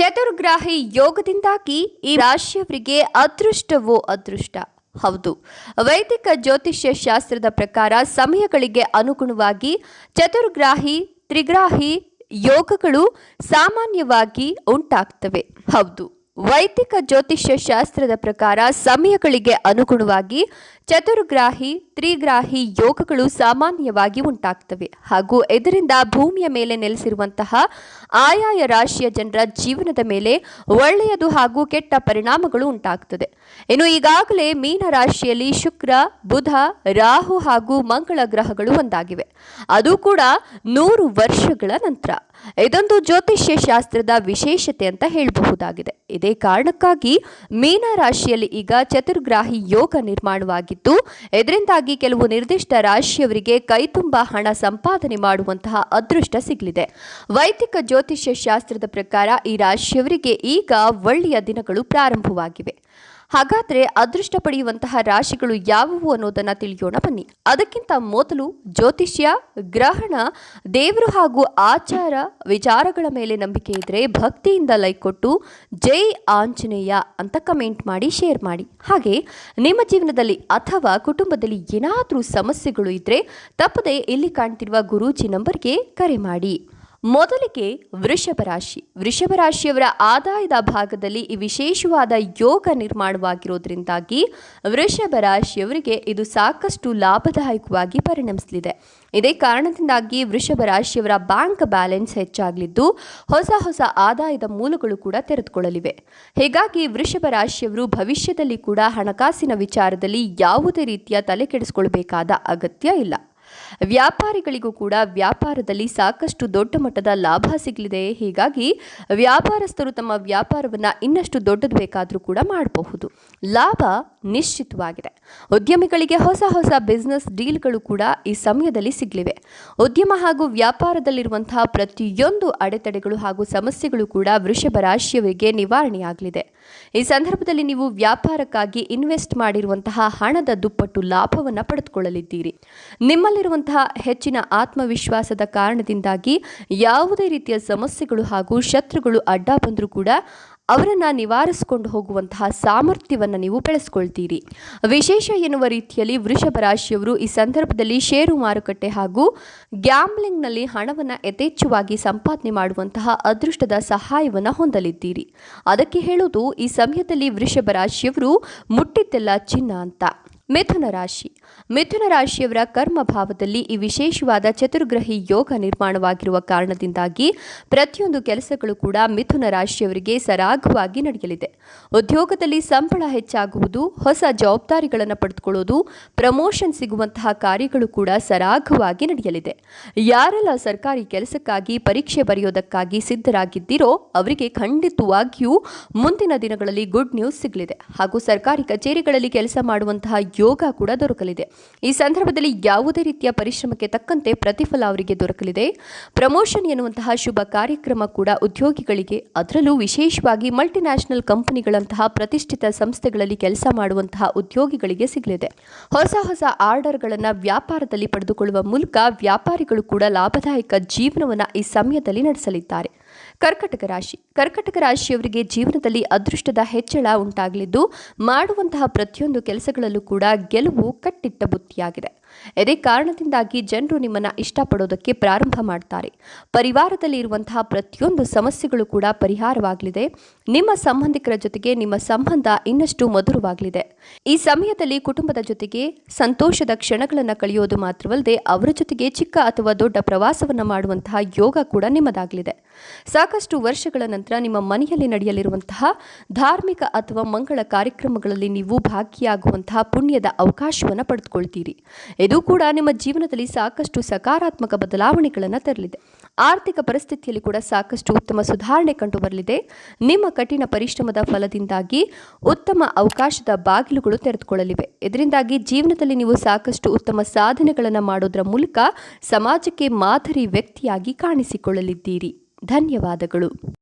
ಚತುರ್ಗ್ರಾಹಿ ಯೋಗದಿಂದಾಗಿ ಈ ರಾಶಿಯವರಿಗೆ ಅದೃಷ್ಟವೋ ಅದೃಷ್ಟ? ಹೌದು. ವೈದಿಕ ಜ್ಯೋತಿಷ್ಯ ಶಾಸ್ತ್ರದ ಪ್ರಕಾರ ಸಮಯಗಳಿಗೆ ಅನುಗುಣವಾಗಿ ಚತುರ್ಗ್ರಾಹಿ, ತ್ರಿಗ್ರಾಹಿ ಯೋಗಗಳು ಸಾಮಾನ್ಯವಾಗಿ ಉಂಟಾಗ್ತವೆ. ಹೌದು. ವೈದಿಕ ಜ್ಯೋತಿಷ್ಯ ಶಾಸ್ತ್ರದ ಪ್ರಕಾರ ಸಮಯಗಳಿಗೆ ಅನುಗುಣವಾಗಿ ಚತುರ್ಗ್ರಾಹಿ, ತ್ರಿಗ್ರಾಹಿ ಯೋಗಗಳು ಸಾಮಾನ್ಯವಾಗಿ ಉಂಟಾಗ್ತವೆ. ಹಾಗೂ ಇದರಿಂದ ಭೂಮಿಯ ಮೇಲೆ ನೆಲೆಸಿರುವಂತಹ ಆಯಾಯ ರಾಶಿಯ ಜನರ ಜೀವನದ ಮೇಲೆ ಒಳ್ಳೆಯದು ಹಾಗೂ ಕೆಟ್ಟ ಪರಿಣಾಮಗಳು ಉಂಟಾಗ್ತದೆ. ಇನ್ನು ಈಗಾಗಲೇ ಮೀನ ರಾಶಿಯಲ್ಲಿ ಶುಕ್ರ, ಬುಧ, ರಾಹು ಹಾಗೂ ಮಂಗಳ ಗ್ರಹಗಳು ಒಂದಾಗಿವೆ. ಅದು ಕೂಡ ನೂರು ವರ್ಷಗಳ ನಂತರ. ಇದೊಂದು ಜ್ಯೋತಿಷ್ಯ ಶಾಸ್ತ್ರದ ವಿಶೇಷತೆ ಅಂತ ಹೇಳಬಹುದಾಗಿದೆ. ಇದೇ ಕಾರಣಕ್ಕಾಗಿ ಮೀನ ರಾಶಿಯಲ್ಲಿ ಈಗ ಚತುರ್ಗ್ರಾಹಿ ಯೋಗ ನಿರ್ಮಾಣವಾಗಿದ್ದು, ಇದರಿಂದಾಗಿ ಕೆಲವು ನಿರ್ದಿಷ್ಟ ರಾಶಿಯವರಿಗೆ ಕೈತುಂಬ ಹಣ ಸಂಪಾದನೆ ಮಾಡುವಂತಹ ಅದೃಷ್ಟ ಸಿಗಲಿದೆ. ವೈದಿಕ ಜ್ಯೋತಿಷ್ಯ ಶಾಸ್ತ್ರದ ಪ್ರಕಾರ ಈ ರಾಶಿಯವರಿಗೆ ಈಗ ಒಳ್ಳೆಯ ದಿನಗಳು ಪ್ರಾರಂಭವಾಗಿವೆ. ಹಾಗಾದ್ರೆ ಅದೃಷ್ಟ ಪಡೆಯುವಂತಹ ರಾಶಿಗಳು ಯಾವುವು ಅನ್ನೋದನ್ನ ತಿಳಿಯೋಣ ಬನ್ನಿ. ಅದಕ್ಕಿಂತ ಮೊದಲು ಜ್ಯೋತಿಷ್ಯ, ಗ್ರಹಣ, ದೇವರು ಹಾಗೂ ಆಚಾರ ವಿಚಾರಗಳ ಮೇಲೆ ನಂಬಿಕೆ ಇದ್ರೆ ಭಕ್ತಿಯಿಂದ ಲೈಕ್ ಕೊಟ್ಟು ಜೈ ಆಂಜನೇಯ ಅಂತ ಕಮೆಂಟ್ ಮಾಡಿ, ಶೇರ್ ಮಾಡಿ. ಹಾಗೆ ನಿಮ್ಮ ಜೀವನದಲ್ಲಿ ಅಥವಾ ಕುಟುಂಬದಲ್ಲಿ ಏನಾದರೂ ಸಮಸ್ಯೆಗಳು ಇದ್ರೆ ತಪ್ಪದೆ ಇಲ್ಲಿ ಕಾಣ್ತಿರುವ ಗುರೂಜಿ ನಂಬರ್ಗೆ ಕರೆ ಮಾಡಿ. ಮೊದಲಿಗೆ ವೃಷಭ ರಾಶಿ. ವೃಷಭ ರಾಶಿಯವರ ಆದಾಯದ ಭಾಗದಲ್ಲಿ ಈ ವಿಶೇಷವಾದ ಯೋಗ ನಿರ್ಮಾಣವಾಗಿರೋದ್ರಿಂದಾಗಿ ವೃಷಭ ರಾಶಿಯವರಿಗೆ ಇದು ಸಾಕಷ್ಟು ಲಾಭದಾಯಕವಾಗಿ ಪರಿಣಮಿಸಲಿದೆ. ಇದೇ ಕಾರಣದಿಂದಾಗಿ ವೃಷಭ ರಾಶಿಯವರ ಬ್ಯಾಂಕ್ ಬ್ಯಾಲೆನ್ಸ್ ಹೆಚ್ಚಾಗಲಿದ್ದು ಹೊಸ ಹೊಸ ಆದಾಯದ ಮೂಲಗಳು ಕೂಡ ತೆರೆದುಕೊಳ್ಳಲಿವೆ. ಹೀಗಾಗಿ ವೃಷಭ ರಾಶಿಯವರು ಭವಿಷ್ಯದಲ್ಲಿ ಕೂಡ ಹಣಕಾಸಿನ ವಿಚಾರದಲ್ಲಿ ಯಾವುದೇ ರೀತಿಯ ತಲೆ ಕೆಡಿಸಿಕೊಳ್ಬೇಕಾದ ಅಗತ್ಯ ಇಲ್ಲ. ವ್ಯಾಪಾರಿಗಳಿಗೂ ಕೂಡ ವ್ಯಾಪಾರದಲ್ಲಿ ಸಾಕಷ್ಟು ದೊಡ್ಡ ಮಟ್ಟದ ಲಾಭ ಸಿಗಲಿದೆ. ಹೀಗಾಗಿ ವ್ಯಾಪಾರಸ್ಥರು ತಮ್ಮ ವ್ಯಾಪಾರವನ್ನು ಇನ್ನಷ್ಟು ದೊಡ್ಡದು ಬೇಕಾದರೂ ಕೂಡ ಮಾಡಬಹುದು. ಲಾಭ ನಿಶ್ಚಿತವಾಗಿದೆ. ಉದ್ಯಮಿಗಳಿಗೆ ಹೊಸ ಹೊಸ ಬಿಸ್ನೆಸ್ ಡೀಲ್ಗಳು ಕೂಡ ಈ ಸಮಯದಲ್ಲಿ ಸಿಗಲಿವೆ. ಉದ್ಯಮ ಹಾಗೂ ವ್ಯಾಪಾರದಲ್ಲಿರುವಂತಹ ಪ್ರತಿಯೊಂದು ಅಡೆತಡೆಗಳು ಹಾಗೂ ಸಮಸ್ಯೆಗಳು ಕೂಡ ವೃಷಭ ರಾಶಿಯವರಿಗೆ ನಿವಾರಣೆಯಾಗಲಿದೆ. ಈ ಸಂದರ್ಭದಲ್ಲಿ ನೀವು ವ್ಯಾಪಾರಕ್ಕಾಗಿ ಇನ್ವೆಸ್ಟ್ ಮಾಡಿರುವಂತಹ ಹಣದ ದುಪ್ಪಟ್ಟು ಲಾಭವನ್ನು ಪಡೆದುಕೊಳ್ಳಲಿದ್ದೀರಿ. ನಿಮ್ಮಲ್ಲಿರುವಂತಹ ಹೆಚ್ಚಿನ ಆತ್ಮವಿಶ್ವಾಸದ ಕಾರಣದಿಂದಾಗಿ ಯಾವುದೇ ರೀತಿಯ ಸಮಸ್ಯೆಗಳು ಹಾಗೂ ಶತ್ರುಗಳು ಅಡ್ಡ ಬಂದರೂ ಕೂಡ ಅವರನ್ನು ನಿವಾರಿಸಿಕೊಂಡು ಹೋಗುವಂತಹ ಸಾಮರ್ಥ್ಯವನ್ನು ನೀವು ಬೆಳೆಸ್ಕೊಳ್ತೀರಿ. ವಿಶೇಷ ಎನ್ನುವ ರೀತಿಯಲ್ಲಿ ವೃಷಭ ರಾಶಿಯವರು ಈ ಸಂದರ್ಭದಲ್ಲಿ ಷೇರು ಮಾರುಕಟ್ಟೆ ಹಾಗೂ ಗ್ಯಾಮ್ಲಿಂಗ್ನಲ್ಲಿ ಹಣವನ್ನು ಯಥೇಚ್ಛವಾಗಿ ಸಂಪಾದನೆ ಮಾಡುವಂತಹ ಅದೃಷ್ಟದ ಸಹಾಯವನ್ನು ಹೊಂದಲಿದ್ದೀರಿ. ಅದಕ್ಕೆ ಹೇಳುವುದು ಈ ಸಮಯದಲ್ಲಿ ವೃಷಭ ರಾಶಿಯವರು ಮುಟ್ಟಿದ್ದೆಲ್ಲ ಚಿನ್ನ ಅಂತ. ಮಿಥುನ ರಾಶಿ. ಮಿಥುನ ರಾಶಿಯವರ ಕರ್ಮ ಭಾವದಲ್ಲಿ ಈ ವಿಶೇಷವಾದ ಚತುರ್ಗ್ರಹಿ ಯೋಗ ನಿರ್ಮಾಣವಾಗಿರುವ ಕಾರಣದಿಂದಾಗಿ ಪ್ರತಿಯೊಂದು ಕೆಲಸಗಳು ಕೂಡ ಮಿಥುನ ರಾಶಿಯವರಿಗೆ ಸರಾಗವಾಗಿ ನಡೆಯಲಿದೆ. ಉದ್ಯೋಗದಲ್ಲಿ ಸಂಬಳ ಹೆಚ್ಚಾಗುವುದು, ಹೊಸ ಜವಾಬ್ದಾರಿಗಳನ್ನು ಪಡೆದುಕೊಳ್ಳುವುದು ಪ್ರಮೋಷನ್ ಸಿಗುವಂತಹ ಕಾರ್ಯಗಳು ಕೂಡ ಸರಾಗವಾಗಿ ನಡೆಯಲಿದೆ. ಯಾರೆಲ್ಲ ಸರ್ಕಾರಿ ಕೆಲಸಕ್ಕಾಗಿ ಪರೀಕ್ಷೆ ಬರೆಯೋದಕ್ಕಾಗಿ ಸಿದ್ಧರಾಗಿದ್ದೀರೋ ಅವರಿಗೆ ಖಂಡಿತವಾಗಿಯೂ ಮುಂದಿನ ದಿನಗಳಲ್ಲಿ ಗುಡ್ ನ್ಯೂಸ್ ಸಿಗಲಿದೆ. ಹಾಗೂ ಸರ್ಕಾರಿ ಕಚೇರಿಗಳಲ್ಲಿ ಕೆಲಸ ಮಾಡುವಂತಹ ಯೋಗ ಕೂಡ ದೊರಕಲಿದೆ. ಈ ಸಂದರ್ಭದಲ್ಲಿ ಯಾವುದೇ ರೀತಿಯ ಪರಿಶ್ರಮಕ್ಕೆ ತಕ್ಕಂತೆ ಪ್ರತಿಫಲ ಅವರಿಗೆ ದೊರಕಲಿದೆ. ಪ್ರಮೋಷನ್ ಎನ್ನುವಂತಹ ಶುಭ ಕಾರ್ಯಕ್ರಮ ಕೂಡ ಉದ್ಯೋಗಿಗಳಿಗೆ ಅದರಲ್ಲೂ ವಿಶೇಷವಾಗಿ ಮಲ್ಟಿನ್ಯಾಷನಲ್ ಕಂಪನಿಗಳಂತಹ ಪ್ರತಿಷ್ಠಿತ ಸಂಸ್ಥೆಗಳಲ್ಲಿ ಕೆಲಸ ಮಾಡುವಂತಹ ಉದ್ಯೋಗಿಗಳಿಗೆ ಸಿಗಲಿದೆ. ಹೊಸ ಹೊಸ ಆರ್ಡರ್ಗಳನ್ನು ವ್ಯಾಪಾರದಲ್ಲಿ ಪಡೆದುಕೊಳ್ಳುವ ಮೂಲಕ ವ್ಯಾಪಾರಿಗಳು ಕೂಡ ಲಾಭದಾಯಕ ಜೀವನವನ್ನು ಈ ಸಮಯದಲ್ಲಿ ನಡೆಸಲಿದ್ದಾರೆ. ಕರ್ಕಟಕ ರಾಶಿ. ಕರ್ಕಟಕ ರಾಶಿಯವರಿಗೆ ಜೀವನದಲ್ಲಿ ಅದೃಷ್ಟದ ಹೆಚ್ಚಳ ಉಂಟಾಗಲಿದ್ದು, ಮಾಡುವಂತಹ ಪ್ರತಿಯೊಂದು ಕೆಲಸಗಳಲ್ಲೂ ಕೂಡ ಗೆಲುವು ಕಟ್ಟಿಟ್ಟ ಬುತ್ತಿಯಾಗಿದೆ. ಇದೇ ಕಾರಣದಿಂದಾಗಿ ಜನರು ನಿಮ್ಮನ್ನು ಇಷ್ಟಪಡೋದಕ್ಕೆ ಪ್ರಾರಂಭ ಮಾಡ್ತಾರೆ. ಪರಿವಾರದಲ್ಲಿ ಇರುವಂತಹ ಪ್ರತಿಯೊಂದು ಸಮಸ್ಯೆಗಳು ಕೂಡ ಪರಿಹಾರವಾಗಲಿದೆ. ನಿಮ್ಮ ಸಂಬಂಧಿಕರ ಜೊತೆಗೆ ನಿಮ್ಮ ಸಂಬಂಧ ಇನ್ನಷ್ಟು ಮಧುರವಾಗಲಿದೆ. ಈ ಸಮಯದಲ್ಲಿ ಕುಟುಂಬದ ಜೊತೆಗೆ ಸಂತೋಷದ ಕ್ಷಣಗಳನ್ನು ಕಳೆಯೋದು ಮಾತ್ರವಲ್ಲದೆ, ಅವರ ಜೊತೆಗೆ ಚಿಕ್ಕ ಅಥವಾ ದೊಡ್ಡ ಪ್ರವಾಸವನ್ನು ಮಾಡುವಂತಹ ಯೋಗ ಕೂಡ ನಿಮ್ಮದಾಗಲಿದೆ. ಸಾಕಷ್ಟು ವರ್ಷಗಳ ನಂತರ ನಿಮ್ಮ ಮನೆಯಲ್ಲಿ ನಡೆಯಲಿರುವಂತಹ ಧಾರ್ಮಿಕ ಅಥವಾ ಮಂಗಳ ಕಾರ್ಯಕ್ರಮಗಳಲ್ಲಿ ನೀವು ಭಾಗಿಯಾಗುವಂತಹ ಪುಣ್ಯದ ಅವಕಾಶವನ್ನು ಪಡೆದುಕೊಳ್ತೀರಿ. ಇದು ಕೂಡ ನಿಮ್ಮ ಜೀವನದಲ್ಲಿ ಸಾಕಷ್ಟು ಸಕಾರಾತ್ಮಕ ಬದಲಾವಣೆಗಳನ್ನು ತರಲಿದೆ. ಆರ್ಥಿಕ ಪರಿಸ್ಥಿತಿಯಲ್ಲಿ ಕೂಡ ಸಾಕಷ್ಟು ಉತ್ತಮ ಸುಧಾರಣೆ ಕಂಡು ಬರಲಿದೆ ನಿಮ್ಮ ಕಠಿಣ ಪರಿಶ್ರಮದ ಫಲದಿಂದಾಗಿ ಉತ್ತಮ ಅವಕಾಶದ ಬಾಗಿಲುಗಳು ತೆರೆದುಕೊಳ್ಳಲಿವೆ. ಇದರಿಂದಾಗಿ ಜೀವನದಲ್ಲಿ ನೀವು ಸಾಕಷ್ಟು ಉತ್ತಮ ಸಾಧನೆಗಳನ್ನು ಮಾಡೋದರ ಮೂಲಕ ಸಮಾಜಕ್ಕೆ ಮಾದರಿ ವ್ಯಕ್ತಿಯಾಗಿ ಕಾಣಿಸಿಕೊಳ್ಳಲಿದ್ದೀರಿ. ಧನ್ಯವಾದಗಳು.